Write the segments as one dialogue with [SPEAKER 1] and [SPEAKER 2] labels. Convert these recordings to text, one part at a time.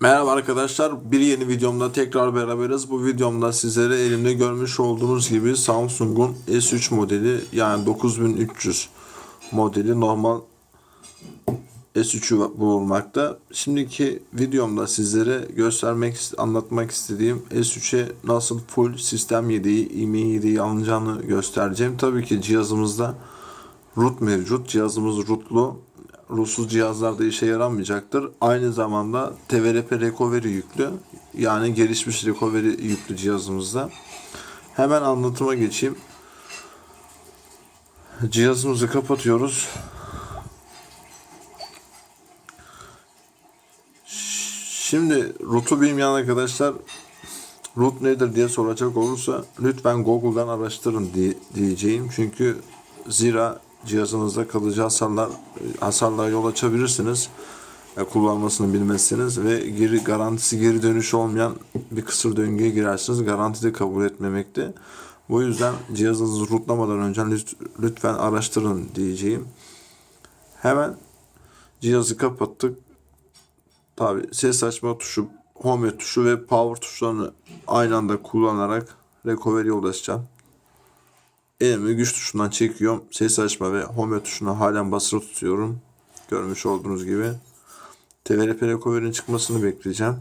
[SPEAKER 1] Merhaba arkadaşlar. Bir yeni videomda tekrar beraberiz. Bu videomda sizlere elimde görmüş olduğunuz gibi Samsung'un S3 modeli yani 9300 modeli normal S3'ü bulunmakta. Şimdiki videomda sizlere göstermek, anlatmak istediğim S3'e nasıl full sistem yedeği, IMEI yedeği alınacağını göstereceğim. Tabii ki cihazımızda root mevcut. Cihazımız rootlu. Rootsuz cihazlarda işe yaramayacaktır. Aynı zamanda TVRP recovery yüklü. Yani gelişmiş recovery yüklü cihazımızda. Hemen anlatıma geçeyim. Cihazımızı kapatıyoruz. Şimdi root'u bilmeyen arkadaşlar root nedir diye soracak olursa lütfen Google'dan araştırın diye, diyeceğim. Çünkü zira cihazınızda kalıcı hasarlar hasarlara yol açabilirsiniz. E, kullanmasını bilmezseniz ve geri garantisi geri dönüş olmayan bir kısır döngüye girersiniz. Garanti de kabul etmemekte. Bu yüzden cihazınızı rootlamadan önce lüt- lütfen araştırın diyeceğim. Hemen cihazı kapattık. Tabi ses açma tuşu, home tuşu ve power tuşlarını aynı anda kullanarak recovery'e ulaşacağım. Elimi güç tuşundan çekiyorum. Ses açma ve home tuşuna halen basılı tutuyorum. Görmüş olduğunuz gibi. TVRP recovery'nin çıkmasını bekleyeceğim.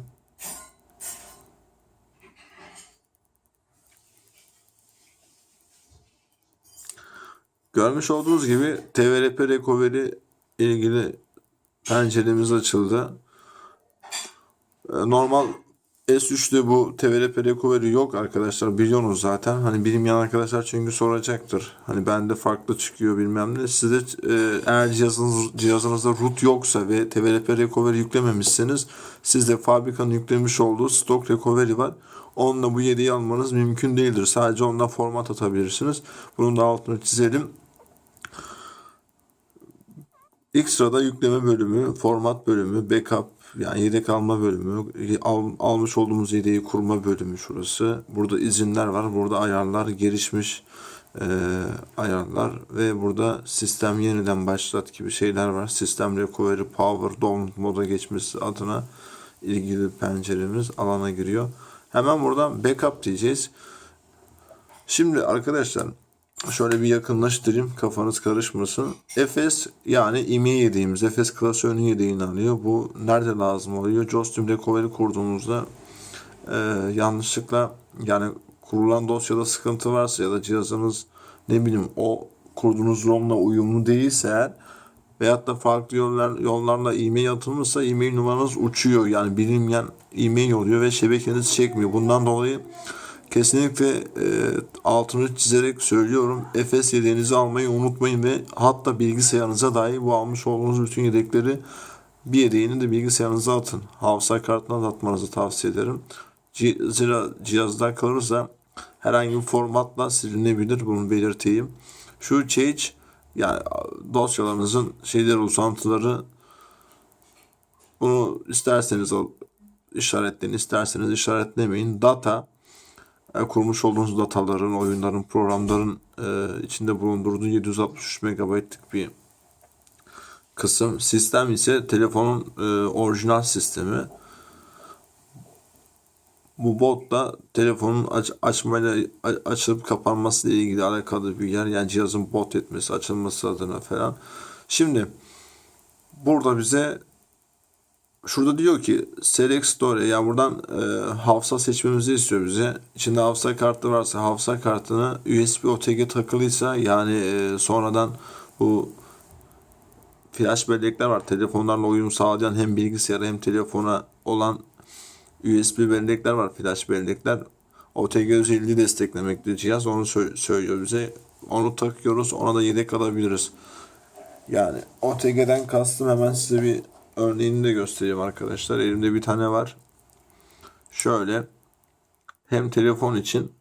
[SPEAKER 1] Görmüş olduğunuz gibi TVRP recovery ilgili penceremiz açıldı. Ee, Normal S3'te bu TVRP recovery yok arkadaşlar biliyorsunuz zaten. Hani bilmeyen arkadaşlar çünkü soracaktır. Hani bende farklı çıkıyor bilmem ne. Sizde e, eğer cihazınız, cihazınızda root yoksa ve TVRP recovery yüklememişseniz sizde fabrikanın yüklemiş olduğu stock recovery var. Onunla bu yedeği almanız mümkün değildir. Sadece onunla format atabilirsiniz. Bunun da altını çizelim. İlk sırada yükleme bölümü, format bölümü, backup yani yedek alma bölümü, al- almış olduğumuz yedeği kurma bölümü şurası. Burada izinler var, burada ayarlar, gelişmiş e, ayarlar ve burada sistem yeniden başlat gibi şeyler var. Sistem recovery power down moda geçmesi adına ilgili penceremiz alana giriyor. Hemen buradan backup diyeceğiz. Şimdi arkadaşlar şöyle bir yakınlaştırayım kafanız karışmasın. Efes yani IMEI yediğimiz Efes klasörünün yedeğini alıyor. Bu nerede lazım oluyor? Jostream Recovery kurduğumuzda e, yanlışlıkla yani kurulan dosyada sıkıntı varsa ya da cihazınız ne bileyim o kurduğunuz ROM'la uyumlu değilse eğer veyahut da farklı yollar, yollarla e-mail atılmışsa e-mail numaranız uçuyor. Yani bilinmeyen e-mail oluyor ve şebekeniz çekmiyor. Bundan dolayı kesinlikle e, altını çizerek söylüyorum. Efes yedeğinizi almayı unutmayın ve hatta bilgisayarınıza dahi bu almış olduğunuz bütün yedekleri bir yedeğini de bilgisayarınıza atın. Hafıza kartına da atmanızı tavsiye ederim. Zira cihazda kalırsa herhangi bir formatla silinebilir. Bunu belirteyim. Şu change yani dosyalarınızın şeyleri uzantıları bunu isterseniz işaretleyin, isterseniz işaretlemeyin. Data kurmuş olduğunuz dataların, oyunların, programların e, içinde bulundurduğu 763 MB'lık bir kısım. Sistem ise telefonun e, orijinal sistemi. Bu bot da telefonun aç, açmayla açılıp kapanması ile ilgili alakalı bir yer. Yani cihazın bot etmesi, açılması adına falan. Şimdi burada bize şurada diyor ki Select Store yani buradan e, hafıza seçmemizi istiyor bize. İçinde hafıza kartı varsa hafıza kartını USB OTG takılıysa yani e, sonradan bu flash bellekler var. Telefonlarla uyum sağlayan hem bilgisayara hem telefona olan USB bellekler var. Flash bellekler. OTG özelliği desteklemekte cihaz. Onu sö- söylüyor bize. Onu takıyoruz. Ona da yedek alabiliriz. Yani OTG'den kastım hemen size bir örneğini de göstereyim arkadaşlar. Elimde bir tane var. Şöyle hem telefon için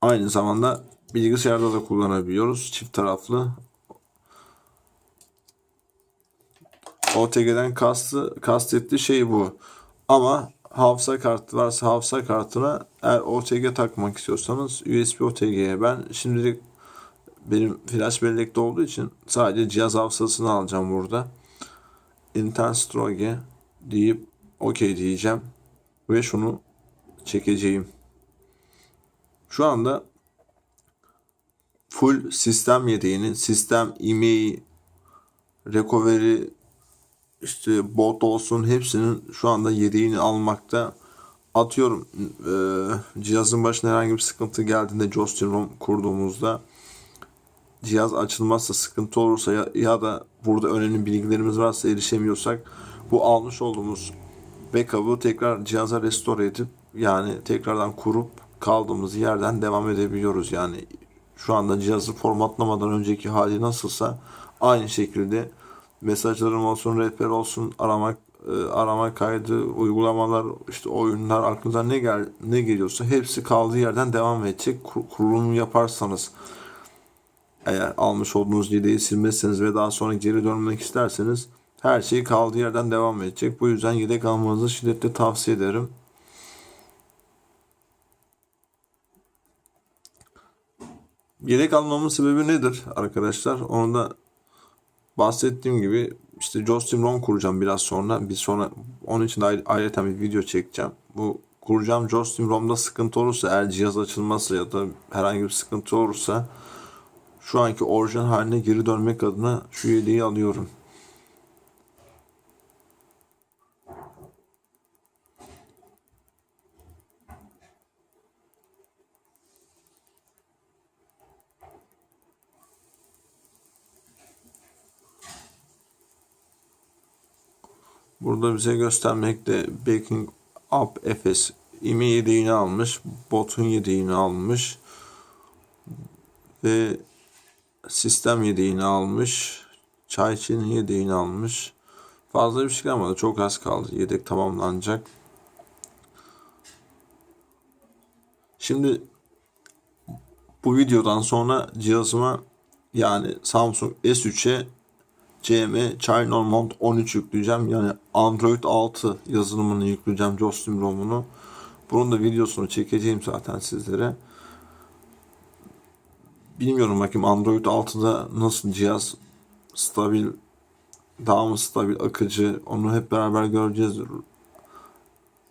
[SPEAKER 1] aynı zamanda bilgisayarda da kullanabiliyoruz. Çift taraflı. OTG'den kastı, kastettiği şey bu. Ama hafıza kartı varsa hafıza kartına eğer OTG takmak istiyorsanız USB OTG'ye ben şimdilik benim flash bellekte olduğu için sadece cihaz hafızasını alacağım burada. Intenstroge deyip okey diyeceğim ve şunu çekeceğim. Şu anda full sistem yedeğinin sistem email recovery işte bot olsun hepsinin şu anda yedeğini almakta. Atıyorum e, cihazın başına herhangi bir sıkıntı geldiğinde Justin ROM kurduğumuzda cihaz açılmazsa sıkıntı olursa ya, ya da burada önemli bilgilerimiz varsa erişemiyorsak bu almış olduğumuz backup'ı tekrar cihaza restore edip yani tekrardan kurup kaldığımız yerden devam edebiliyoruz. Yani şu anda cihazı formatlamadan önceki hali nasılsa aynı şekilde mesajlarım olsun, rehber olsun, aramak e, arama kaydı, uygulamalar, işte oyunlar aklınıza ne gel ne geliyorsa hepsi kaldığı yerden devam edecek. Kur- Kurulumu yaparsanız eğer almış olduğunuz yedeği silmezseniz ve daha sonra geri dönmek isterseniz her şey kaldığı yerden devam edecek. Bu yüzden yedek almanızı şiddetle tavsiye ederim. Yedek almamın sebebi nedir arkadaşlar? Onu da bahsettiğim gibi işte Justin ROM kuracağım biraz sonra. Bir sonra onun için ayrıca bir video çekeceğim. Bu kuracağım Justin ROM'da sıkıntı olursa eğer cihaz açılmazsa ya da herhangi bir sıkıntı olursa şu anki orijinal haline geri dönmek adına şu yedeği alıyorum. Burada bize göstermekte Backing Up Efes IME yedeğini almış, botun yedeğini almış ve sistem yedeğini almış, çayçının yedeğini almış. Fazla bir şey kalmadı, çok az kaldı. Yedek tamamlanacak. Şimdi bu videodan sonra cihazıma yani Samsung S3'e CM China Mount 13 yükleyeceğim. Yani Android 6 yazılımını yükleyeceğim Justin ROM'unu. Bunun da videosunu çekeceğim zaten sizlere. Bilmiyorum bakayım Android 6'da nasıl cihaz stabil daha mı stabil akıcı onu hep beraber göreceğiz.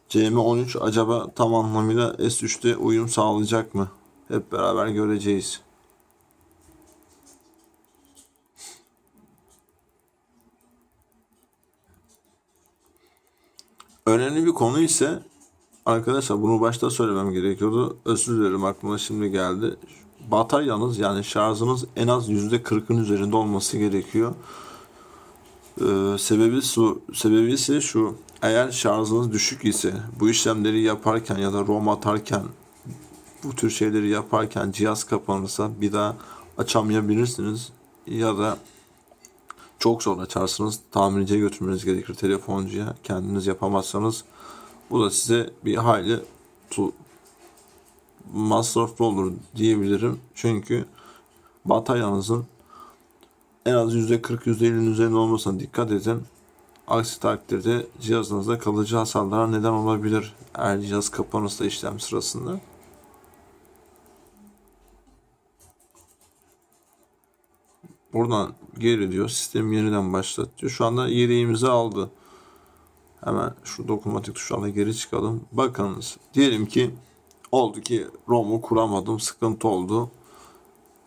[SPEAKER 1] CM13 acaba tam anlamıyla S3'te uyum sağlayacak mı? Hep beraber göreceğiz. Önemli bir konu ise arkadaşlar bunu başta söylemem gerekiyordu. Özür dilerim aklıma şimdi geldi. Bataryanız yani şarjınız en az %40'ın üzerinde olması gerekiyor. Ee, sebebi su, sebebi ise şu. Eğer şarjınız düşük ise bu işlemleri yaparken ya da ROM atarken bu tür şeyleri yaparken cihaz kapanırsa bir daha açamayabilirsiniz ya da çok zor açarsınız. Tamirciye götürmeniz gerekir telefoncuya. Kendiniz yapamazsanız bu da size bir hayli tu- masraflı olur diyebilirim. Çünkü bataryanızın en az %40 %50'nin üzerinde olmasına dikkat edin. Aksi takdirde cihazınızda kalıcı hasarlara neden olabilir. Eğer cihaz kapanırsa işlem sırasında. Buradan geri diyor. Sistem yeniden başlat diyor. Şu anda yedeğimizi aldı. Hemen şu dokunmatik tuşlarla geri çıkalım. Bakınız. Diyelim ki oldu ki ROM'u kuramadım. Sıkıntı oldu.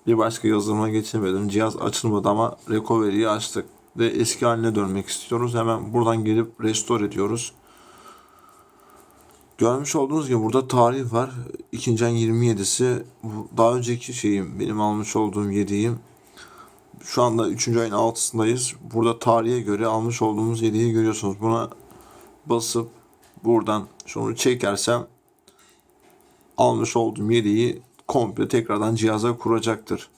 [SPEAKER 1] Bir başka yazılıma geçemedim. Cihaz açılmadı ama recovery'yi açtık. Ve eski haline dönmek istiyoruz. Hemen buradan gelip restore ediyoruz. Görmüş olduğunuz gibi burada tarih var. 2. ayın 27'si. Bu Daha önceki şeyim benim almış olduğum yedeğim. Şu anda 3. ayın 6'sındayız. Burada tarihe göre almış olduğumuz yedeği görüyorsunuz. Buna basıp buradan şunu çekersem almış olduğum yedeği komple tekrardan cihaza kuracaktır.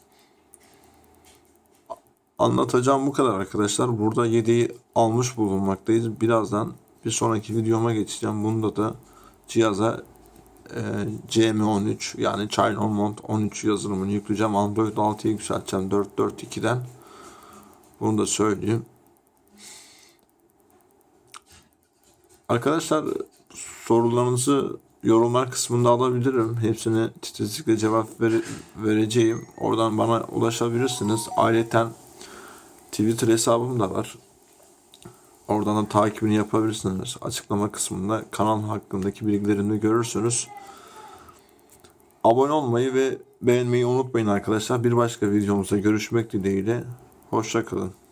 [SPEAKER 1] Anlatacağım bu kadar arkadaşlar. Burada yedeği almış bulunmaktayız. Birazdan bir sonraki videoma geçeceğim. Bunda da cihaza e, CM13 yani China Mount 13 yazılımını yükleyeceğim. Android 6'ya yükselteceğim 4.4.2'den. Bunu da söyleyeyim. Arkadaşlar sorularınızı yorumlar kısmında alabilirim. Hepsine titizlikle cevap vere- vereceğim. Oradan bana ulaşabilirsiniz. Ayrıca Twitter hesabım da var. Oradan da takibini yapabilirsiniz. Açıklama kısmında kanal hakkındaki bilgilerimi görürsünüz. Abone olmayı ve beğenmeyi unutmayın arkadaşlar. Bir başka videomuzda görüşmek dileğiyle. Hoşçakalın.